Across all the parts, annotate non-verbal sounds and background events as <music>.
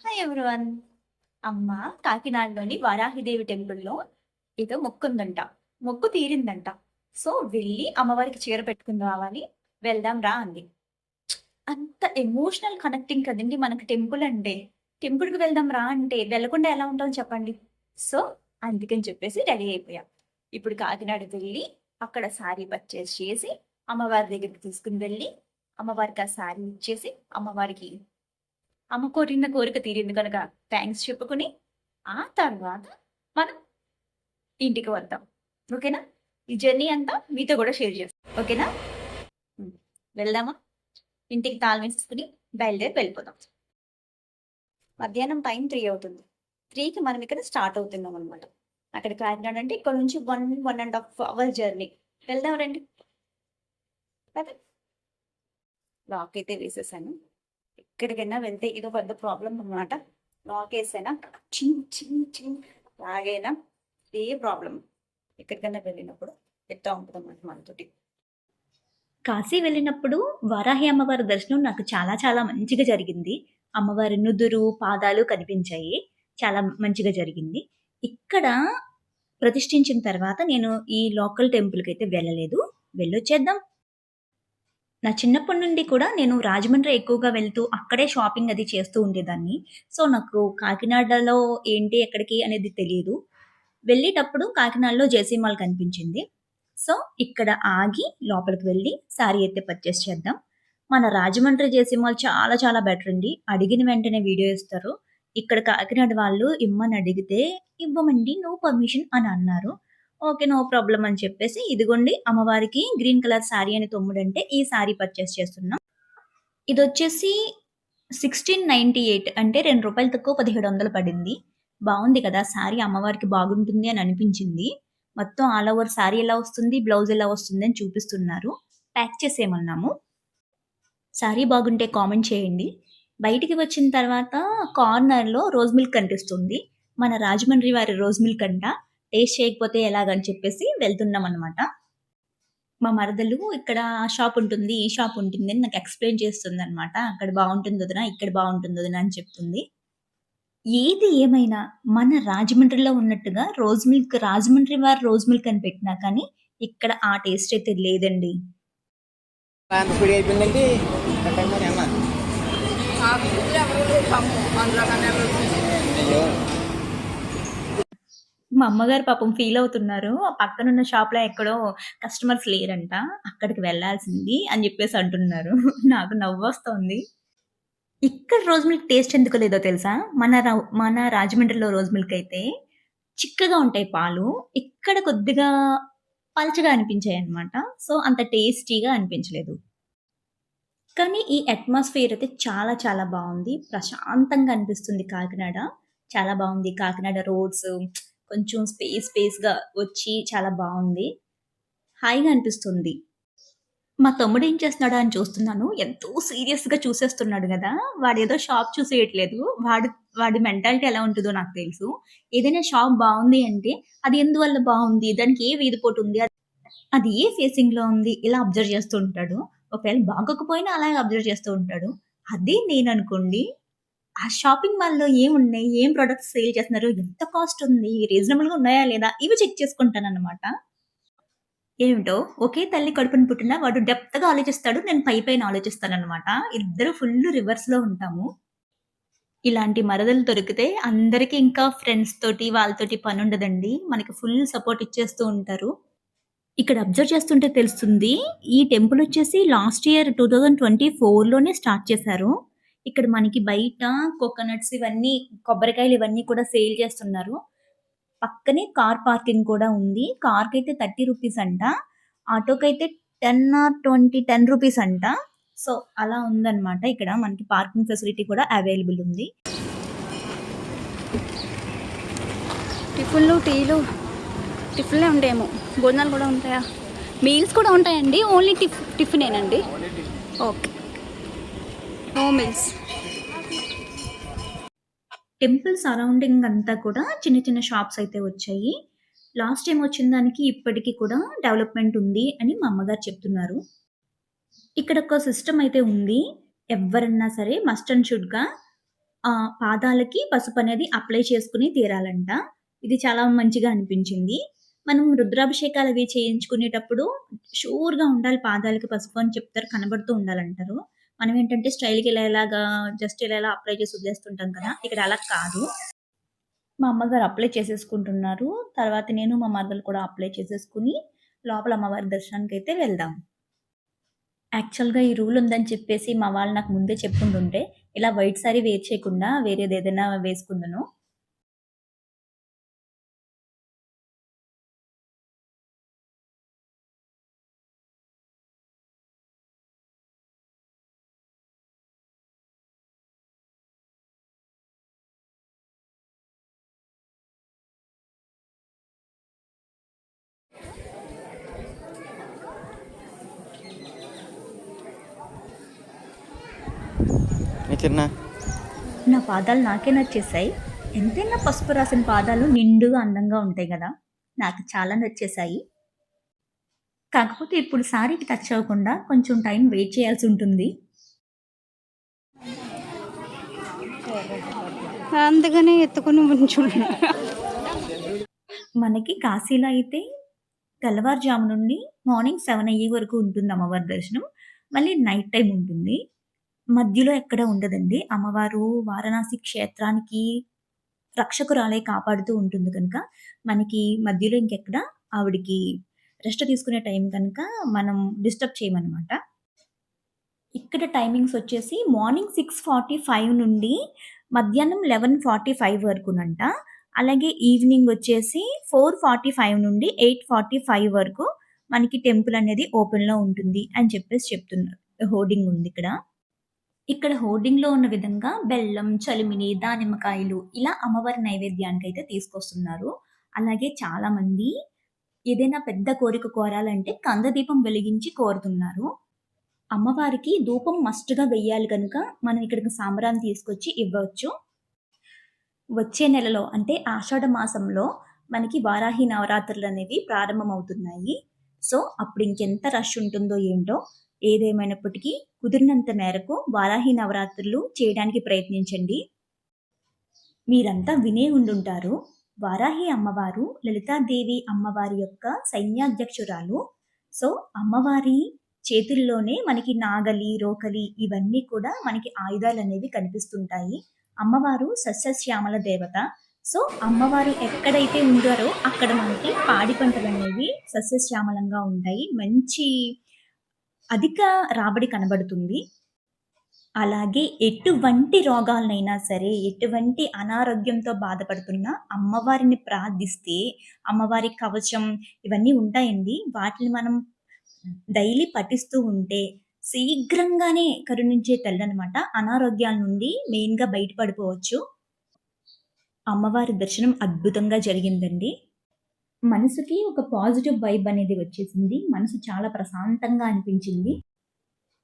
Hi everyone అమ్మ కాకినాడలోని వారాహిదేవి టెంపుల్లో ఏదో మొక్కుందంట. మొక్కు తీరిందంట. సో వెళ్ళి అమ్మవారికి చీర పెట్టుకుని రావాలి. వెళ్దాం రా అంది. అంత ఎమోషనల్ కనెక్టింగ్ కదండి మనకు టెంపుల్ అంటే. టెంపుల్కి వెళ్దాం రా అంటే వెళ్ళకుండా ఎలా ఉంటాం చెప్పండి. సో అందుకని చెప్పేసి రెడీ అయిపోయాం. ఇప్పుడు కాకినాడ వెళ్ళి అక్కడ శారీ పర్చేస్ చేసి అమ్మవారి దగ్గరికి తీసుకుని వెళ్ళి అమ్మవారికి ఆ శారీ ఇచ్చేసి అమ్మవారికి అమ్మ కోరిన కోరిక తీరింది కనుక థ్యాంక్స్ చెప్పుకుని ఆ తర్వాత మనం ఇంటికి వద్దాం. ఓకేనా? ఈ జర్నీ అంతా మీతో కూడా షేర్ చేస్తాం. ఓకేనా? వెళ్దామా? ఇంటికి తాళం వేసేసుకుని బయలుదేరి వెళ్ళిపోదాం. మధ్యాహ్నం టైం త్రీ అవుతుంది. త్రీకి మనం ఇక్కడ స్టార్ట్ అవుతున్నాం అనమాట అక్కడ కాకినాడ అంటే ఇక్కడ నుంచి one one and half hour journey వెళ్దాం రండి. లాక్ అయితే వేసేసాను. ఎక్కడికైనా వెళ్తే ఇదో పెద్ద ప్రాబ్లం అన్నమాట. లాక్ వేసైనా చిన్ చిన్ చిన్ లాగైనా ఏ ప్రాబ్లం. ఎక్కడికైనా వెళ్ళినప్పుడు ఎత్తా ఉంటుంది అన్నమాట మనతోటి. కాశీ వెళ్ళినప్పుడు వారాహి అమ్మవారి దర్శనం నాకు చాలా చాలా మంచిగా జరిగింది. అమ్మవారి నుదురు పాదాలు కనిపించాయి. చాలా మంచిగా జరిగింది. ఇక్కడ ప్రతిష్ఠించిన తర్వాత నేను ఈ లోకల్ టెంపుల్కి అయితే వెళ్ళలేదు. వెళ్ళొచ్చేద్దాం. నా చిన్నప్పటి నుండి కూడా నేను రాజమండ్రి ఎక్కువగా వెళ్తూ అక్కడే షాపింగ్ అది చేస్తూ ఉండేదాన్ని. సో నాకు కాకినాడలో ఏంటి ఎక్కడికి అనేది తెలియదు వెళ్ళేటప్పుడు కాకినాడలో జేసీ మాల్ కనిపించింది. సో ఇక్కడ ఆగి లోపలికి వెళ్ళి శారీ అయితే పర్చేస్ చేద్దాం. మన రాజమండ్రి జేసీ మాల్ చాలా చాలా బెటర్ అండి. అడిగిన వెంటనే వీడియో ఇస్తారు. ఇక్కడ కాకినాడ వాళ్ళు ఇమ్మని అడిగితే ఇవ్వమండి నో పర్మిషన్ అని అన్నారు. ఓకే నో ప్రాబ్లం అని చెప్పేసి ఇదిగోండి అమ్మవారికి గ్రీన్ కలర్ శారీ అని తొమ్ముడంటే ఈ శారీ పర్చేస్ చేస్తున్నాం. ఇది వచ్చేసి సిక్స్టీన్ నైంటీ ఎయిట్ అంటే రెండు రూపాయలు తక్కువ పదిహేడు వందలు పడింది. బాగుంది కదా శారీ అమ్మవారికి బాగుంటుంది అని అనిపించింది. మొత్తం ఆల్ ఓవర్ శారీ ఎలా వస్తుంది బ్లౌజ్ ఎలా వస్తుంది అని చూపిస్తున్నారు. ప్యాక్ చేసేయమన్నాము. శారీ బాగుంటే కామెంట్ చేయండి. బయటికి వచ్చిన తర్వాత కార్నర్లో రోజ్ మిల్క్ కనిపిస్తుంది. మన రాజమండ్రి వారి రోజ్ మిల్క్ అంట. టేస్ట్ చేయకపోతే ఎలాగని చెప్పేసి వెళ్తున్నాం అనమాట మా మరదలు ఇక్కడ ఆ షాప్ ఉంటుంది ఈ షాప్ ఉంటుంది అని నాకు ఎక్స్ప్లెయిన్ చేస్తుంది అనమాట అక్కడ బాగుంటుంది వదినా ఇక్కడ బాగుంటుంది వదినా అని చెప్తుంది. ఏది ఏమైనా మన రాజమండ్రిలో ఉన్నట్టుగా రోజ్ మిల్క్ రాజమండ్రి వారి రోజ్ మిల్క్ అని పెట్టినా కానీ ఇక్కడ ఆ టేస్ట్ అయితే లేదండి. అంత స్పీడ్ అయిపోయిందంటే కట్టండి మరి అన్న అయ్యో మా అమ్మగారు పాపం ఫీల్ అవుతున్నారు. ఆ పక్కనున్న షాప్లో ఎక్కడో కస్టమర్స్ లేరంట. అక్కడికి వెళ్ళాల్సింది అని చెప్పేసి అంటున్నారు. <laughs> నాకు నవ్వు వస్తుంది. ఇక్కడ రోజ్ మిల్క్ టేస్ట్ ఎందుకు లేదో తెలుసా? మన మన రాజమండ్రిలో రోజ్ మిల్క్ అయితే చిక్కగా ఉంటాయి పాలు. ఇక్కడ కొద్దిగా పల్చగా అనిపించాయి అనమాట సో అంత టేస్టీగా అనిపించలేదు. కానీ ఈ అట్మాస్ఫియర్ అయితే చాలా చాలా బాగుంది. ప్రశాంతంగా అనిపిస్తుంది కాకినాడ. చాలా బాగుంది కాకినాడ రోడ్స్. కొంచెం స్పేస్ స్పేస్గా వచ్చి చాలా బాగుంది. హాయిగా అనిపిస్తుంది. మా తమ్ముడు ఏం చేస్తున్నాడా అని చూస్తున్నాను. ఎంతో సీరియస్గా చూసేస్తున్నాడు కదా. వాడు ఏదో షాప్ చూసేయట్లేదు. వాడు వాడి మెంటాలిటీ ఎలా ఉంటుందో నాకు తెలుసు. ఏదైనా షాప్ బాగుంది అంటే అది ఎందువల్ల బాగుంది? దానికి ఏ వీధిపోటు ఉంది? అది- అది ఏ ఫేసింగ్లో ఉంది? ఇలా అబ్జర్వ్ చేస్తూ ఉంటాడు. ఒకవేళ బాగోకపోయినా అలాగే అబ్జర్వ్ చేస్తూ ఉంటాడు. అదే నేను అనుకోండి ఆ షాపింగ్ మాల్లో ఏమున్నాయి? ఏం ప్రొడక్ట్స్ సేల్ చేస్తున్నారు? ఎంత కాస్ట్ ఉంది? రీజనబుల్గా ఉన్నాయా లేదా? ఇవి చెక్ చేసుకుంటాను అనమాట ఏమిటో? ఒకే తల్లి కడుపుని పుట్టిన వాడు డెప్త్గా ఆలోచిస్తాడు నేను పై పైన ఆలోచిస్తాను అనమాట ఇద్దరు ఫుల్ రివర్స్లో ఉంటాము. ఇలాంటి మరదలు దొరికితే అందరికీ ఇంకా ఫ్రెండ్స్ తోటి వాళ్ళతోటి పని ఉండదండి. మనకి ఫుల్ సపోర్ట్ ఇచ్చేస్తూ ఉంటారు. ఇక్కడ అబ్జర్వ్ చేస్తుంటే తెలుస్తుంది ఈ టెంపుల్ వచ్చేసి last year two thousand twenty లోనే స్టార్ట్ చేశారు. ఇక్కడ మనకి బయట కోకోనట్స్ ఇవన్నీ కొబ్బరికాయలు ఇవన్నీ కూడా సేల్ చేస్తున్నారు. పక్కనే కార్ పార్కింగ్ కూడా ఉంది. కార్కి అయితే థర్టీ రూపీస్ అంట. ఆటోకి అయితే ten or twenty ten rupees అంట. సో అలా ఉందన్నమాట. ఇక్కడ మనకి పార్కింగ్ ఫెసిలిటీ కూడా అవైలబుల్ ఉంది. టిఫిన్లు టీలు టిఫిన్లే ఉంటాయేమో భోజనాలు కూడా ఉంటాయా? మీల్స్ కూడా ఉంటాయండి? Only tiff టిఫినేనండి? Okay. No meals temple surrounding అంతా కూడా చిన్న చిన్న షాప్స్ అయితే వచ్చాయి లాస్ట్ టైం వచ్చిన దానికి ఇప్పటికీ కూడా డెవలప్మెంట్ ఉంది అని మా అమ్మగారు చెప్తున్నారు ఇక్కడ ఒక సిస్టమ్ అయితే ఉంది ఎవరన్నా సరే మస్ట్ అండ్ షుడ్గా ఆ పాదాలకి పసుపు అనేది అప్లై చేసుకుని తీరాలంట. ఇది చాలా మంచిగా అనిపించింది. మనం రుద్రాభిషేకాలు అవి చేయించుకునేటప్పుడు షూర్‌గా ఉండాలి పాదాలకి పసుపు అని చెప్తారు. కనబడుతూ ఉండాలంటారు. మనం ఏంటంటే స్టైల్‌కి ఇలా ఇలాగా జస్ట్ ఇలా ఇలా అప్లై చేసి వదిలేస్తుంటాం కదా! ఇక్కడ అలా కాదు. మా అమ్మగారు అప్లై చేసేసుకుంటున్నారు. తర్వాత నేను మా మరదలు కూడా అప్లై చేసేసుకొని లోపల అమ్మవారి దర్శనానికి అయితే వెళ్దాం. యాక్చువల్‌గా ఈ రూల్ ఉందని చెప్పేసి మా వాళ్ళు నాకు ముందే చెప్పుకుంటుంటే ఇలా వైట్ సారీ వేర్ చేయకుండా వేరేది ఏదైనా వేసుకుందను చిన్న నా పాదాలు నాకే నచ్చేసాయి. ఎంతైనా పసుపు రాసిన పాదాలు నిండుగా అందంగా ఉంటాయి గదా! నాకు చాలా నచ్చేసాయి. కాకపోతే ఇప్పుడు సారీకి టచ్ అవ్వకుండా కొంచెం టైం వెయిట్ చేయాల్సి ఉంటుంది. అందుకనే ఎత్తుకొని ఉంచున్నా. మనకి కాశీలో అయితే తెల్లవారుజాము నుండి మార్నింగ్ 7 అయ్యే వరకు ఉంటుంది అమ్మవారి దర్శనం. మళ్ళీ నైట్ టైమ్ ఉంటుంది. మధ్యలో ఎక్కడ ఉండదండి. అమ్మవారు వారణాసి క్షేత్రానికి రక్షకురాలే కాపాడుతూ ఉంటుంది కనుక, మనకి మధ్యలో ఇంకెక్కడ ఆవిడకి రెస్ట్ తీసుకునే టైం కనుక మనం డిస్టర్బ్ చేయమనమాట. ఇక్కడ టైమింగ్స్ వచ్చేసి మార్నింగ్ 6:45 నుండి మధ్యాహ్నం 11:45 వరకునంట. అలాగే ఈవినింగ్ వచ్చేసి 4:45 నుండి 8:45 వరకు మనకి టెంపుల్ అనేది ఓపెన్‌లో ఉంటుంది అని చెప్పేసి చెప్తున్నారు. హోర్డింగ్ ఉంది ఇక్కడ. ఇక్కడ హోర్డింగ్‌లో ఉన్న విధంగా బెల్లం, చలిమిని, దానిమ్మకాయలు ఇలా అమ్మవారి నైవేద్యానికి అయితే తీసుకొస్తున్నారు. అలాగే చాలామంది ఏదైనా పెద్ద కోరిక కోరాలంటే కందదీపం వెలిగించి కోరుతున్నారు. అమ్మవారికి ధూపం మస్ట్‌గా వెయ్యాలి కనుక మనం ఇక్కడికి సాంబ్రాన్ని తీసుకొచ్చి ఇవ్వచ్చు. వచ్చే నెలలో అంటే ఆషాఢ మాసంలో మనకి వారాహి నవరాత్రులనేవి ప్రారంభమవుతున్నాయి. సో, అప్పుడు ఇంకెంత రష్ ఉంటుందో ఏంటో! ఏదేమైనప్పటికీ కుదిరినంత మేరకు వారాహి నవరాత్రులు చేయడానికి ప్రయత్నించండి. మీరంతా వినే ఉండుంటారు. వారాహి అమ్మవారు లలితాదేవి అమ్మవారి యొక్క సైన్యాధ్యక్షురాలు. సో, అమ్మవారి చేతుల్లోనే మనకి నాగలి, రోకలి ఇవన్నీ కూడా మనకి ఆయుధాలు అనేవి కనిపిస్తుంటాయి. అమ్మవారు సస్యశ్యామల దేవత. సో, అమ్మవారు ఎక్కడైతే ఉండారో అక్కడ మనకి పాడి పంటలనేవి సస్యశ్యామలంగా ఉంటాయి. మంచి అధిక రాబడి కనబడుతుంది. అలాగే ఎటువంటి రోగాలనైనా సరే, ఎటువంటి అనారోగ్యంతో బాధపడుతున్న అమ్మవారిని ప్రార్థిస్తే అమ్మవారి కవచం ఇవన్నీ ఉంటాయండి. వాటిని మనం డైలీ పఠిస్తూ ఉంటే శీఘ్రంగానే కరుణించే తల్లనమాట. అనారోగ్యాల నుండి మెయిన్‌గా బయటపడిపోవచ్చు. అమ్మవారి దర్శనం అద్భుతంగా జరిగిందండి. మనసుకి ఒక పాజిటివ్ వైబ్ అనేది వచ్చేసింది. మనసు చాలా ప్రశాంతంగా అనిపించింది.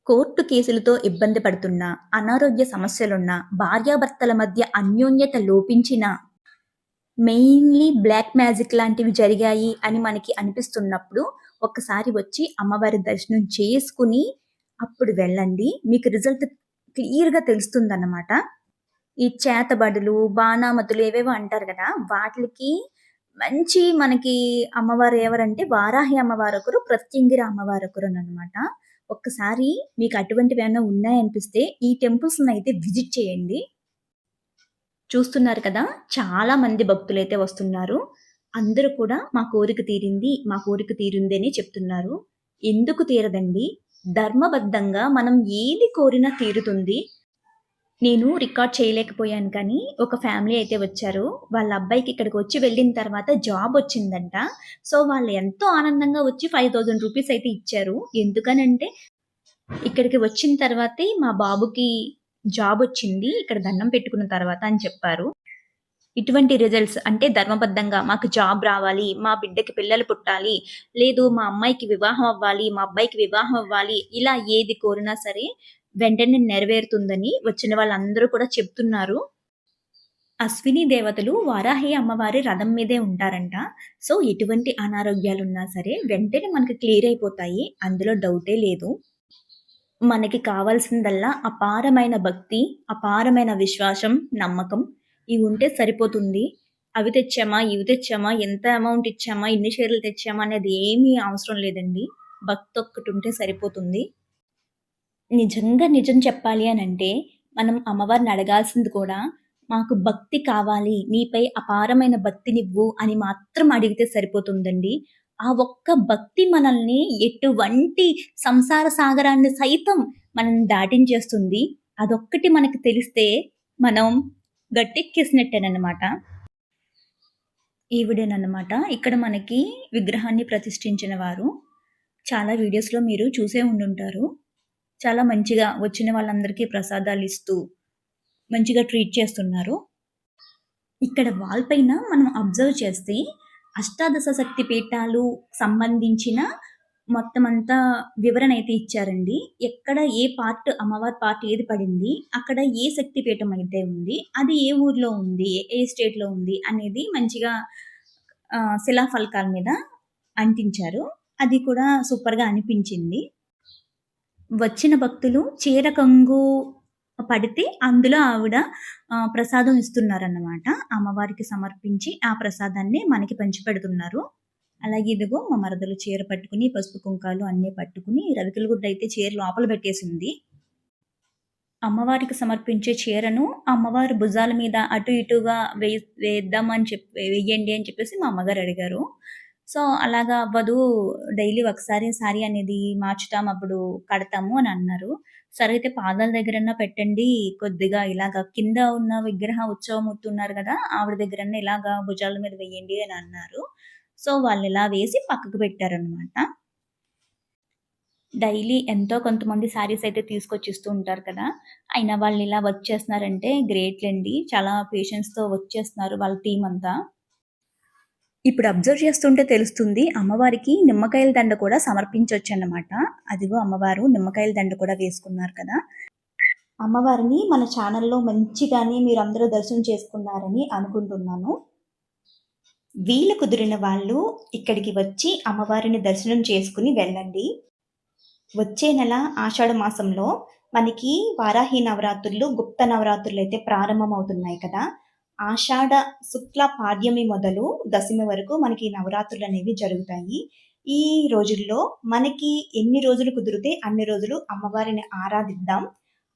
కోర్టు కేసులతో ఇబ్బంది పడుతున్న, అనారోగ్య సమస్యలున్న, భార్యాభర్తల మధ్య అన్యోన్యత లోపించిన, మెయిన్‌లీ బ్లాక్ మ్యాజిక్ లాంటివి జరిగాయి అని మనకి అనిపిస్తున్నప్పుడు ఒక్కసారి వచ్చి అమ్మవారి దర్శనం చేసుకుని అప్పుడు వెళ్ళండి. మీకు రిజల్ట్ క్లియర్‌గా తెలుస్తుందన్నమాట. ఈ చేతబడులు, బాణామతులు ఏవేవో అంటారు కదా వాటికి మంచి మనకి అమ్మవారు ఎవరంటే వారాహి అమ్మవారొకరు, ప్రత్యంగిర అనమాట ఒక్కసారి మీకు అటువంటివి ఏమైనా ఉన్నాయనిపిస్తే ఈ టెంపుల్స్‌నైతే విజిట్ చేయండి. చూస్తున్నారు కదా! చాలా మంది భక్తులైతే వస్తున్నారు. అందరూ కూడా మా కోరిక తీరింది, మా కోరిక తీరింది అని చెప్తున్నారు. ఎందుకు తీరదండి? ధర్మబద్ధంగా మనం ఏది కోరినా తీరుతుంది. నేను రికార్డ్ చేయలేకపోయాను కానీ ఒక ఫ్యామిలీ అయితే వచ్చారు. వాళ్ళ అబ్బాయికి ఇక్కడికి వచ్చి వెళ్ళిన తర్వాత జాబ్ వచ్చిందంట. సో, వాళ్ళు ఎంతో ఆనందంగా వచ్చి 5000 రూపీస్ అయితే ఇచ్చారు. ఎందుకనంటే ఇక్కడికి వచ్చిన తర్వాతే మా బాబుకి జాబ్ వచ్చింది. ఇక్కడ దండం పెట్టుకున్న తర్వాత అని చెప్పారు. ఇటువంటి రిజల్ట్స్ అంటే ధర్మబద్ధంగా మాకు జాబ్ రావాలి, మా బిడ్డకి పిల్లలు పుట్టాలి, లేదు మా అమ్మాయికి వివాహం అవ్వాలి, మా అబ్బాయికి వివాహం అవ్వాలి, ఇలా ఏది కోరినా సరే వెంటనే నెరవేరుతుందని వచ్చిన వాళ్ళందరూ కూడా చెప్తున్నారు. అశ్విని దేవతలు వారాహి అమ్మవారి రథం మీదే ఉంటారంట. సో, ఎటువంటి అనారోగ్యాలున్నా సరే వెంటనే మనకు క్లియర్ అయిపోతాయి. అందులో డౌటే లేదు. మనకి కావాల్సిందల్లా అపారమైన భక్తి, అపారమైన విశ్వాసం, నమ్మకం ఇవి ఉంటే సరిపోతుంది. అవి తెచ్చామా, ఇవి తెచ్చామా, ఎంత అమౌంట్ ఇచ్చామా, ఇన్ని షేర్లు తెచ్చామా అనేది ఏమీ అవసరం లేదండి. భక్తి ఒక్కటి ఉంటే సరిపోతుంది. నిజంగా నిజం చెప్పాలి అనంటే మనం అమ్మవారిని అడగాల్సింది కూడా మాకు భక్తి కావాలి. నీపై అపారమైన భక్తినివ్వు అని మాత్రం అడిగితే సరిపోతుందండి. ఆ ఒక్క భక్తి మనల్ని ఎటువంటి సంసార సాగరాన్ని సైతం మనల్ని దాటించేస్తుంది. అదొక్కటి మనకి తెలిస్తే మనం గట్టెక్కేసినట్టేనన్నమాట. ఈవిడేనమాట ఇక్కడ మనకి విగ్రహాన్ని ప్రతిష్ఠించిన వారు. చాలా వీడియోస్‌లో మీరు చూసే ఉండుంటారు. చాలా మంచిగా వచ్చిన వాళ్ళందరికీ ప్రసాదాలు ఇస్తూ మంచిగా ట్రీట్ చేస్తున్నారు. ఇక్కడ వాల్ పైన మనం అబ్జర్వ్ చేస్తే అష్టాదశ శక్తి పీఠాలు సంబంధించిన మొత్తం అంతా వివరణ అయితే ఇచ్చారండి. ఎక్కడ ఏ పార్ట్ అమ్మవారి పార్ట్ ఏది పడింది, అక్కడ ఏ శక్తి పీఠం అయితే ఉంది, అది ఏ ఊర్లో ఉంది, ఏ స్టేట్‌లో ఉంది అనేది మంచిగా శిలాఫలకాల మీద అంటించారు. అది కూడా సూపర్‌గా అనిపించింది. వచ్చిన భక్తులు చీర కంగు పడితే అందులో ఆవిడ ప్రసాదం ఇస్తున్నారన్నమాట. అమ్మవారికి సమర్పించి ఆ ప్రసాదాన్ని మనకి పంచిపెడుతున్నారు. అలాగే ఇదిగో మా మరదలు చీర పట్టుకుని, పసుపు కుంకాలు అన్నీ పట్టుకుని, రవికల గుడ్డ అయితే చీర లోపల పెట్టేసింది. అమ్మవారికి సమర్పించే చీరను అమ్మవారి భుజాల మీద అటు ఇటుగా వేయి వేద్దామని చెప్పి వేయండి అని చెప్పేసి మా అమ్మగారు అడిగారు. సో, అలాగా అవ్వదు. డైలీ ఒకసారి సారీ అనేది మార్చుతాం. అప్పుడు కడతాము అని అన్నారు. సరే అయితే పాదాల దగ్గరన్నా పెట్టండి. కొద్దిగా ఇలాగ కింద ఉన్న విగ్రహ ఉత్సవమూర్తి ఉన్నారు కదా ఆవిడ దగ్గరన్నా ఇలాగా భుజాల మీద వేయండి అని అన్నారు. సో, వాళ్ళు ఇలా వేసి పక్కకు పెట్టారనమాట. డైలీ ఎంతో కొంతమంది శారీస్ అయితే తీసుకొచ్చి ఇస్తూ ఉంటారు కదా! అయినా వాళ్ళు ఇలా వర్క్ చేస్తున్నారంటే గ్రేట్‌లెండి. చాలా పేషెన్స్‌తో వర్క్ చేస్తున్నారు వాళ్ళ టీం అంతా. ఇప్పుడు అబ్జర్వ్ చేస్తుంటే తెలుస్తుంది. అమ్మవారికి నిమ్మకాయల దండ కూడా సమర్పించవచ్చు అన్నమాట అదిగో అమ్మవారు నిమ్మకాయల దండ కూడా వేసుకున్నారు కదా! అమ్మవారిని మన ఛానల్‌లో మంచిగానే మీరు అందరూ దర్శనం చేసుకున్నారని అనుకుంటున్నాను. వీలు కుదిరిన వాళ్ళు ఇక్కడికి వచ్చి అమ్మవారిని దర్శనం చేసుకుని వెళ్ళండి. వచ్చే నెల ఆషాఢ మాసంలో మనకి వారాహి నవరాత్రులు, గుప్త నవరాత్రులు అయితే ప్రారంభమవుతున్నాయి కదా! ఆషాఢ శుక్ల పాడ్యమి మొదలు దశమి వరకు మనకి నవరాత్రులు అనేవి జరుగుతాయి. ఈ రోజుల్లో మనకి ఎన్ని రోజులు కుదిరితే అన్ని రోజులు అమ్మవారిని ఆరాధిద్దాం.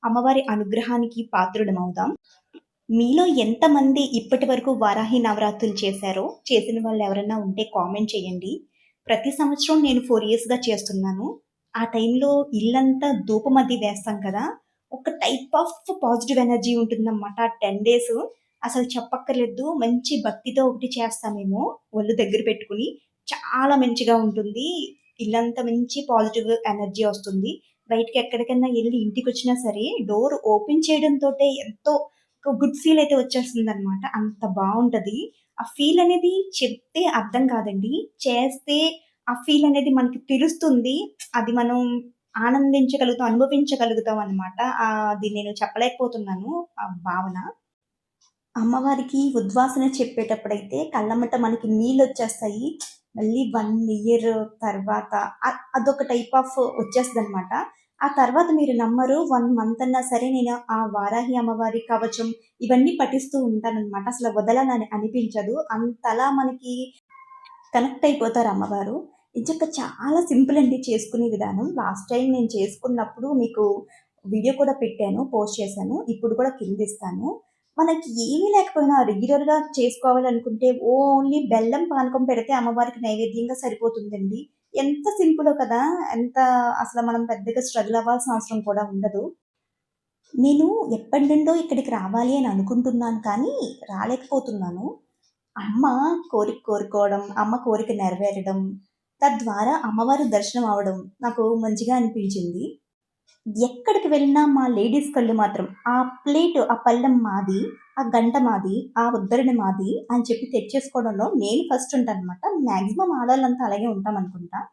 అమ్మవారి అనుగ్రహానికి పాత్రుడమవుదాం మీలో ఎంతమంది ఇప్పటి వరకు వారాహి నవరాత్రులు చేశారో, చేసిన వాళ్ళు ఎవరైనా ఉంటే కామెంట్ చేయండి. ప్రతి సంవత్సరం నేను ఫోర్ ఇయర్స్‌గా చేస్తున్నాను. ఆ టైంలో ఇల్లంతా ధూపమది వేస్తాం కదా! ఒక టైప్ ఆఫ్ పాజిటివ్ ఎనర్జీ ఉంటుందన్నమాట. ఆ 10 డేస్ అసలు చెప్పక్కర్లేదు. మంచి భక్తితో ఒకటి చేస్తామేమో ఒళ్ళు దగ్గర పెట్టుకుని. చాలా మంచిగా ఉంటుంది. ఇల్లంతా మంచి పాజిటివ్ ఎనర్జీ వస్తుంది. బయటకి ఎక్కడికైనా వెళ్ళి ఇంటికి వచ్చినా సరే డోర్ ఓపెన్ చేయడంతోటే ఎంతో ఒక గుడ్ ఫీల్ అయితే వచ్చేస్తుందన్నమాట. అంత బాగుంటుంది ఆ ఫీల్ అనేది చెప్తే అర్థం కాదండి. చేస్తే ఆ ఫీల్ అనేది మనకి తెలుస్తుంది. అది మనం ఆనందించగలుగుతాం, అనుభవించగలుగుతాం అనమాట అది నేను చెప్పలేకపోతున్నాను ఆ భావన. అమ్మవారికి ఉద్వాసన చెప్పేటప్పుడైతే కళ్ళమ్మట మనకి నీళ్ళు వచ్చేస్తాయి మళ్ళీ వన్ ఇయర్ తర్వాత అదొక టైప్ ఆఫ్ వచ్చేస్తుంది అనమాట ఆ తర్వాత మీరు నమ్మరు వన్ మంత్ అన్నా సరే నేను ఆ వారాహి అమ్మవారి కవచం ఇవన్నీ పఠిస్తూ ఉంటానన్నమాట అసలు వదలనని అనిపించదు. అంతలా మనకి కనెక్ట్ అయిపోతారు అమ్మవారు. నిజంగా చాలా సింపుల్ అండి చేసుకునే విధానం. లాస్ట్ టైం నేను చేసుకున్నప్పుడు మీకు వీడియో కూడా పెట్టాను. పోస్ట్ చేశాను. ఇప్పుడు కూడా కింద ఇస్తాను మనకి ఏమీ లేకపోయినా రెగ్యులర్‌గా చేసుకోవాలనుకుంటే ఓన్లీ బెల్లం పానకం పెడితే అమ్మవారికి నైవేద్యంగా సరిపోతుందండి. ఎంత సింపుల్ కదా! ఎంత అసలు మనం పెద్దగా స్ట్రగుల్ అవ్వాల్సిన అవసరం కూడా ఉండదు. నేను ఎప్పటి నుండో ఇక్కడికి రావాలి అని అనుకుంటున్నాను కానీ రాలేకపోతున్నాను. అమ్మ కోరిక కోరుకోవడం, అమ్మ కోరిక నెరవేరడం, తద్వారా అమ్మవారి దర్శనం అవ్వడం నాకు మంచిగా అనిపించింది. ఎక్కడికి వెళ్ళినా మా లేడీస్ కళ్ళు మాత్రం ఆ ప్లేట్, ఆ పళ్ళెం మాది, ఆ గంట మాది, ఆ ఉద్దరణ మాది అని చెప్పి తెచ్చేసుకోవడంలో నేను ఫస్ట్ ఉంటానన్నమాట. మాక్సిమం ఆడాలంతా అలాగే ఉంటామనుకుంటా.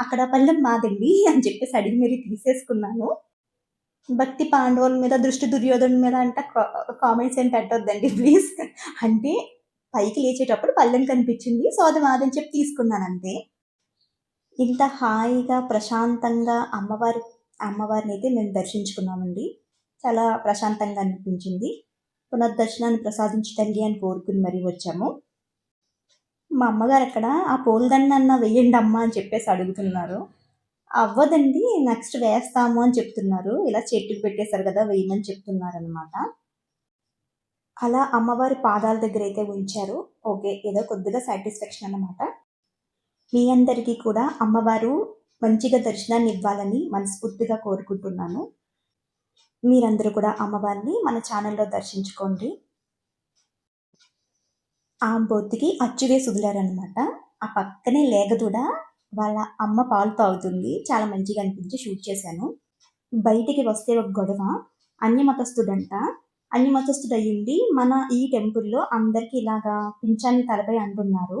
అక్కడ పళ్ళెం మాదండి అని చెప్పేసి అడిగి మీరు తీసేసుకున్నాను. భక్తి పాండవుల మీద, దృష్టి దుర్యోధన మీద అంట కామెంట్స్ ఏం పెట్టొద్దండి ప్లీజ్. అంటే పైకి లేచేటప్పుడు పళ్ళెం కనిపించింది. సో, అది మాదని చెప్పి తీసుకున్నాను అంతే ఇంత హాయిగా, ప్రశాంతంగా అమ్మవారి అమ్మవారిని అయితే మేము దర్శించుకున్నామండి. చాలా ప్రశాంతంగా అనిపించింది. పునర్దర్శనాన్ని ప్రసాదించి తల్లి అని కోరుకుని మరీ వచ్చాము. మా అమ్మగారు అక్కడ ఆ పూలదండ అన్న వెయ్యండి అమ్మ అని చెప్పేసి అడుగుతున్నారు. అవ్వదండి నెక్స్ట్ వేస్తాము అని చెప్తున్నారు. ఇలా చెట్టుకు పెట్టేశారు కదా వేయమని చెప్తున్నారు అనమాట అలా అమ్మవారి పాదాల దగ్గర అయితే ఉంచారు. ఓకే ఏదో కొద్దిగా సాటిస్ఫాక్షన్ అన్నమాట. మీ అందరికీ కూడా అమ్మవారు మంచిగా దర్శనాన్ని ఇవ్వాలని మనస్ఫూర్తిగా కోరుకుంటున్నాను. మీరందరూ కూడా అమ్మవారిని మన ఛానల్లో దర్శించుకోండి. ఆ బొత్తికి అచ్చువే వేసి వదిలారనమాట ఆ పక్కనే లేగదూడ వాళ్ళ అమ్మ పాలు తాగుతుంది. చాలా మంచిగా అనిపించి షూట్ చేశాను. బయటికి వస్తే ఒక గొడవ. అన్యమతస్థుడంట. అన్యమతస్థుడు అయ్యుండి మన ఈ టెంపుల్లో అందరికి ఇలాగా పింఛాన్ని తలపై అంటున్నారు.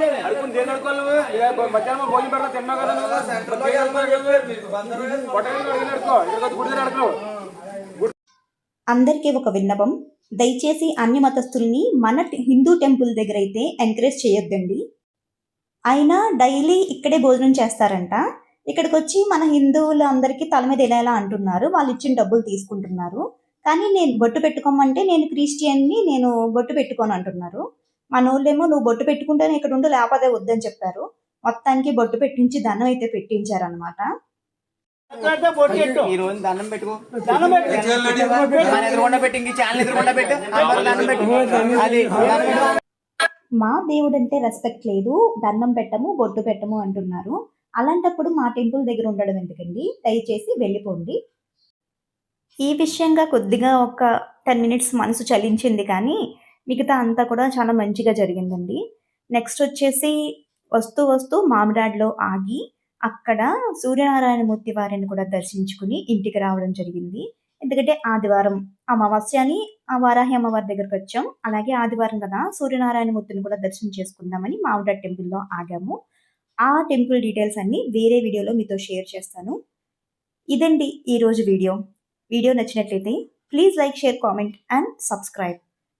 దేని నువ్వు? మధ్యాహ్నం భోజనం పెడతా తిన్నావు కదా నువ్వు? అందరికీ ఒక విన్నపం. దయచేసి అన్య మతస్థుల్ని మన హిందూ టెంపుల్ దగ్గర అయితే ఎంకరేజ్ చేయొద్దండి. అయినా డైలీ ఇక్కడే భోజనం చేస్తారంట. ఇక్కడికి వచ్చి మన హిందువులు అందరికీ తల మీద ఎలా అంటున్నారు. వాళ్ళు ఇచ్చిన డబ్బులు తీసుకుంటున్నారు. కానీ నేను బొట్టు పెట్టుకోమంటే నేను క్రిస్టియన్ని నేను బొట్టు పెట్టుకోను అంటున్నారు. మన ఊళ్ళేమో నువ్వు బొట్టు పెట్టుకుంటేనే ఇక్కడ ఉండు లేకపోతే వద్దని చెప్పారు. మొత్తానికి బొట్టు పెట్టించి ధనం అయితే పెట్టించారనమాట ఈ రోజు దండం పెట్టుకో. దండం పెట్టు. మన ఎదురుకుండా పెట్టి. ఇంక ఛానల్ ఎదురుకుండా పెట్టు. అందరూ దండం పెట్టు. అది దండం పెట్టు. మా దేవుడంటే రెస్పెక్ట్ లేదు. దండం పెట్టము బొట్టు పెట్టము అంటున్నారు. అలాంటప్పుడు మా టెంపుల్ దగ్గర ఉండడం ఎందుకండి? దయచేసి వెళ్ళిపోండి. ఈ విషయంగా కొద్దిగా ఒక టెన్ మినిట్స్ మనసు చలించింది కానీ మిగతా అంతా కూడా చాలా మంచిగా జరిగిందండి. నెక్స్ట్ వచ్చేసి వస్తూ వస్తూ మామిడాడ్లో ఆగి అక్కడ సూర్యనారాయణమూర్తి వారిని కూడా దర్శించుకుని ఇంటికి రావడం జరిగింది. ఎందుకంటే ఆదివారం అమావాస్య అని ఆ వారాహి అమ్మవారి దగ్గరకు వచ్చాం. అలాగే ఆదివారం కదా సూర్యనారాయణమూర్తిని కూడా దర్శనం చేసుకుందామని మామిడాడ్ టెంపుల్లో ఆగాము. ఆ టెంపుల్ డీటెయిల్స్ అన్ని వేరే వీడియోలో మీతో షేర్ చేస్తాను. ఇదండి ఈరోజు వీడియో. వీడియో నచ్చినట్లయితే please like share comment and subscribe.